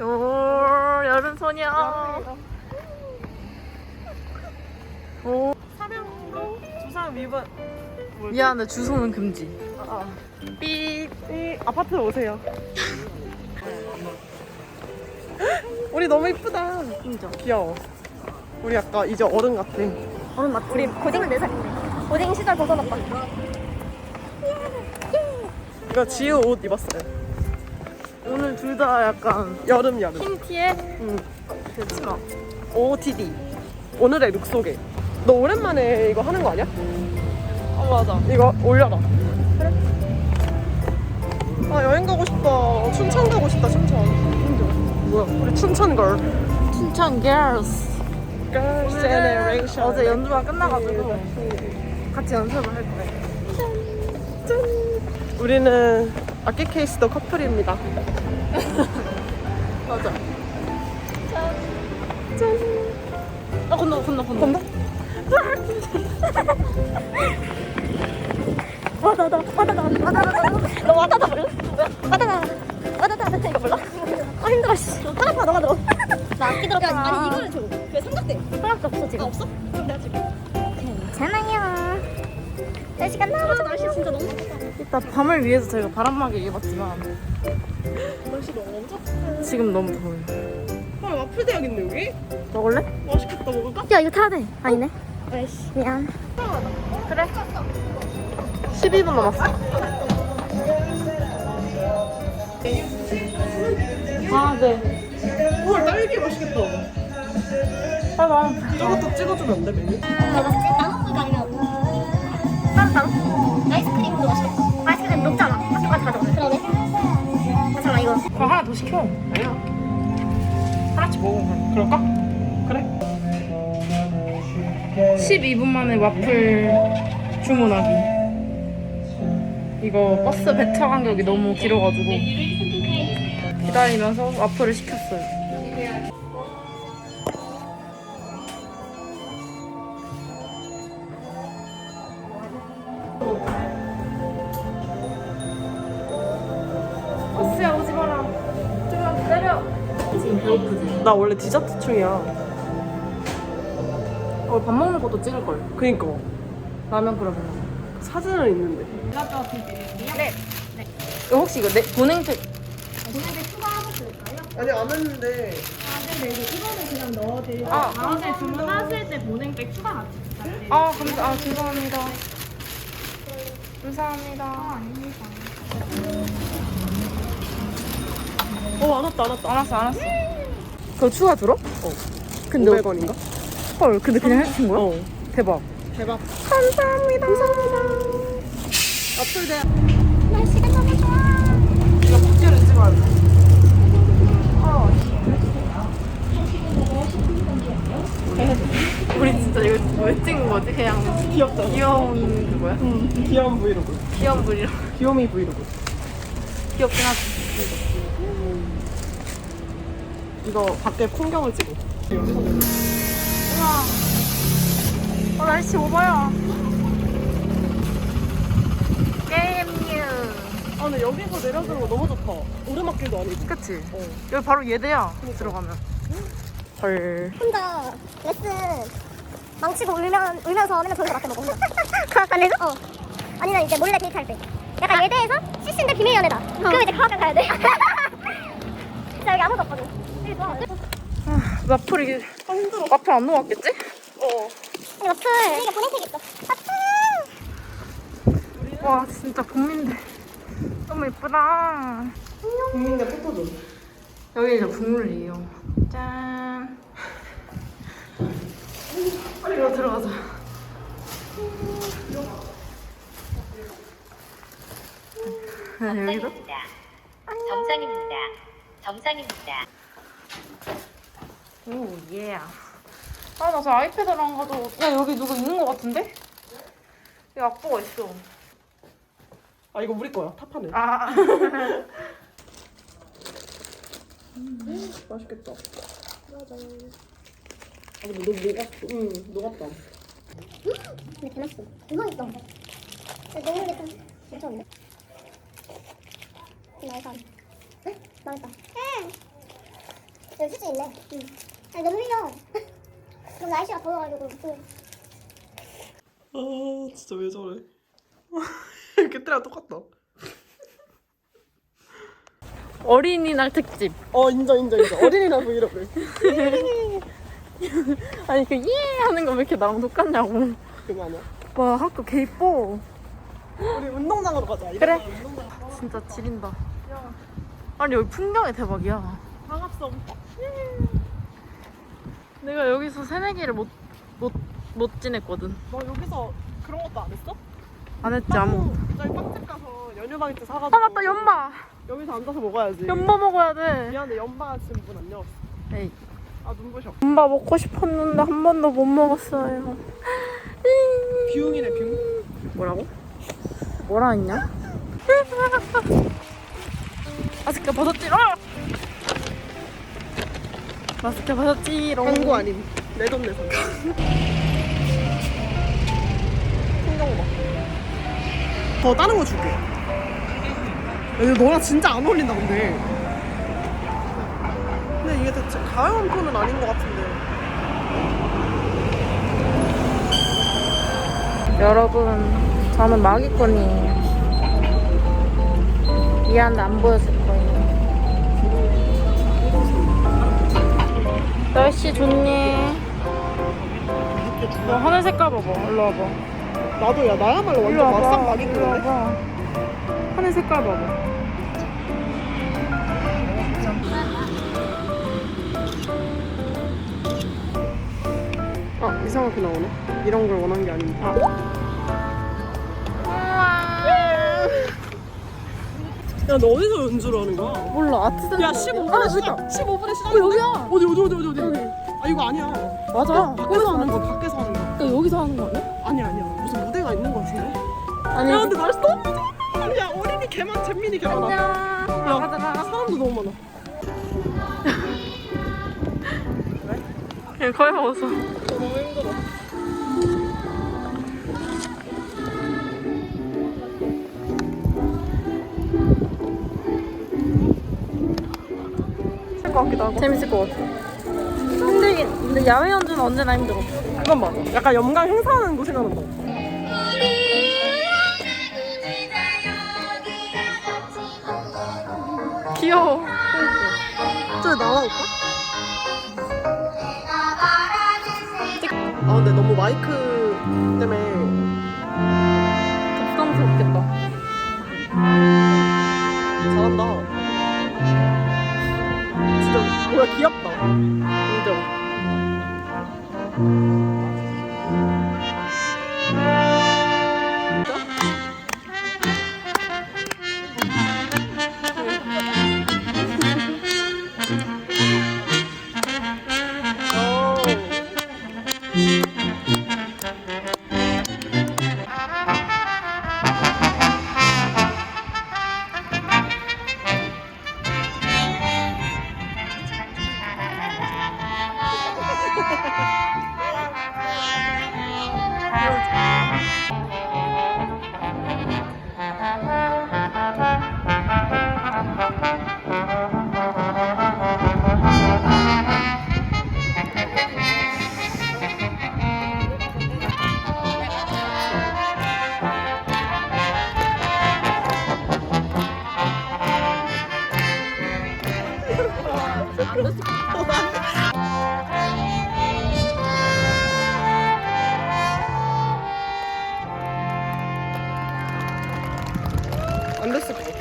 오 여름 소녀. 오 차량으로 주상 위반. 미안해 주소는 금지. 아, 삐. 이 아파트 오세요. 우리 너무 이쁘다. 진짜. 귀여워. 우리 아까 이제 어른 같아. 어른 맞 우리 고딩은 4살인데 고딩 시절 벗어났다 이거 지우 옷 입었어요. 오늘 둘 다 약간 여름 여름. 흰 티에 응. 대치마. OOTD. 오늘의 룩 소개. 너 오랜만에 이거 하는 거 아니야? 어 맞아. 이거 올려라. 그래? 아 여행 가고 싶다. 춘천 가고 싶다. 춘천. 뭐야? 우리 춘천 걸. 춘천 girls. Girls Generation. 어제 연주가 끝나가지고 같이 연습을 할 거예요. 짠. 우리는 악기 케이스도 커플입니다. 맞아. 짠. 아 건너 건너 건너. 건너? 와다다 와다다 와다다 너 와다다 몰라? 와다다 와다다 이거 몰라? 아 힘들어 씨 하나 파 너가 들어 나 악기 들었잖아 아니 이거는 줘그 삼각대 하나도 없어 지금 없어? 그럼 내가 줄게 괜찮아요 날씨가 너무 날씨 진짜 너무 좋다 이따 밤을 위해서 저희가 바람막이 입었지만 날씨 너무 좋다. 지금 너무 더워요. 헐 와플 대학 있네 여기? 먹을래? 맛있겠다 먹을까? 야 이거 타야 돼 아니네 아이씨 미안 그래. 12분 남았어. 아 네. 헐 딸기 맛있겠다. 아 나. 저것도 찍어주면 안 돼 메뉴? 내가 나눠 더 시켜. 아니야. 하나씩 먹으면 그럴까? 그래. 12분 만에 와플 주문하기. 이거 버스 배차 간격이 너무 길어가지고 기다리면서 와플을 시켰어요. 나 원래 디저트충이야. 어, 밥 먹는 것도 찍을 걸. 그니까 라면 끓여보려. 사진은 있는데. 네 이거 혹시 이거 내 보냉팩 오늘도 추가하실까요? 아니 안 했는데. 아 네 네 이거는 그냥 넣어드리고 아. 다음에 주문하실 때 보냉백 추가 같이 부탁드려요 아, 감사, 아, 죄송합니다. 감사합니다. 아닙니다 어 알았다 알았다. 알았어, 알았어. 그거 추가 들어? 어. 근데 500원인가? 헐, 근데 그냥 해주신 거야? 어. 대박. 대박. 감사합니다. 와플 대학. 날씨가 너무 좋아 이거 국제를 찍어야 돼. 우리 진짜 이거 왜 찍은 거지? 그냥 귀엽다. 귀여운 그거야? 응. 귀여운 브이로그. 귀여운 분이랑 귀요미 브이로그. 귀엽긴 하지. 이거 밖에 풍경을 찍어. 우와. 어, 날씨 오버야. 게임류. 아 근데 여기서 내려주는 거 너무 좋다. 오르막길도 아니고. 그치? 어. 여기 바로 예대야. 들어가면. 헐. 혼자 레슨 망치고 울면, 울면서 맨날 저기서 라떼 먹어 혼자 과학관에서? 어 아니면 이제 몰래 데이트할 때 약간 예대에서 CC인데 비밀 연애다 그럼 이제 과학관 가야 돼 진짜 여기 아무도 없거든 아 아, 와플이 아 힘들어. 와플 안 녹았겠지? 어. 와플 우리가 보냉팩 있어 와플 와 진짜 봄인데 너무 예쁘다. 국민대 포토존. 여기 이제 국물이에요. 짠. 빨리 로 들어가자. 아, 여기도? 정상입니다. 정상입니다. 정상입니다. 오 예. 아 나 저 아이패드를 안 가져. 야 여기 누구 있는 거 같은데? 여기 악보가 있어. 아 이거 우리 거야. 타파네. 아. 맛있겠다. 맞아. 아 근데 너 녹았어. 응, 녹았다. 근데 개맛있어 이거 있어 게좀 괜찮은데? 맛있어 응? 맛있다 응 여기 수지 있네. 응. 아니 너무 흘려. 그럼 날씨가 더워가지고. 응. 아 진짜 왜 저래? 그때랑 똑같다. 어린이날 특집. 어 인정 인정 인정. 어린이날 브이로그. 아니 그 예 하는 거 왜 이렇게 나랑 똑같냐고. 그만해. 와 학교 개 이뻐. 우리 운동장으로 가자. 그래. 운동장. 진짜 지린다. 아니 여기 풍경이 대박이야. 상합성. 내가 여기서 새내기를 못 못 못 지냈거든. 너 여기서 그런 것도 안 했어? 안 했지 아무. 저희 빵집 가서 연유 바게트 사가지고. 아 맞다 연마. 여기서 앉아서 먹어야지. 연마 먹어야 돼. 미안해 연마 지금 문 안 열었어. 에이. 아 눈부셔. 연마 먹고 싶었는데 한 번도 못 먹었어요. 뷰잉이네 뷰. 뭐라고? 뭐라 했냐? 마스크 벗었지롱! 마스크 벗었지롱. 광고 아님. 내돈 내산. 풍경 봐. 더 다른 거 줄게. 야, 이거 너랑 진짜 안 어울린다 근데. 근데 이게 대체 가요한 톤은 아닌 것 같은데. 여러분, 저는 마기꾼이에요. 미안한데 안 보였을 날씨 좋니? 너 하늘 색깔 봐봐. 일로 와봐. 나도 야 나야말로 일로 완전 와봐. 맛상 일로 마기꾼인데. 와봐. 하늘 색깔 봐봐. 아 이상하게 나오네. 이런 걸 원한 게 아닌데. 야, 너 어디서 연주를 하는 거야? 몰라, 아트센터. 야, 15분에 시작. 15분에 시작. 여기야. 어디 어디 어디 어디 어디. 아 이거 아니야. 맞아. 밖에서 하는 거 밖에서 하는 거. 그러니까 여기서 하는 거 아니야? 아니야 아니야. 무슨 무대가 있는 거 같은데? 아니, 야 근데 날씨 너무 좋아. 야 어린이 개만 잼민이 개 많아. 안녕. 나가자, 나가. 사람도 너무 많아. 거의 먹었어. 너무 힘들어. 것 같기도 하고. 재밌을 것 같아. 힘들긴. 근데 야외 연주는 언제나 힘들어. 그건 맞아. 약간 염강 행사하는 거 생각난다. 귀여워. 저기 나와볼까? 아 근데 너무 마이크 때문에 부담스럽겠다. 잘한다. 진짜 뭐야 귀엽다. 인정. Yeah. висипати.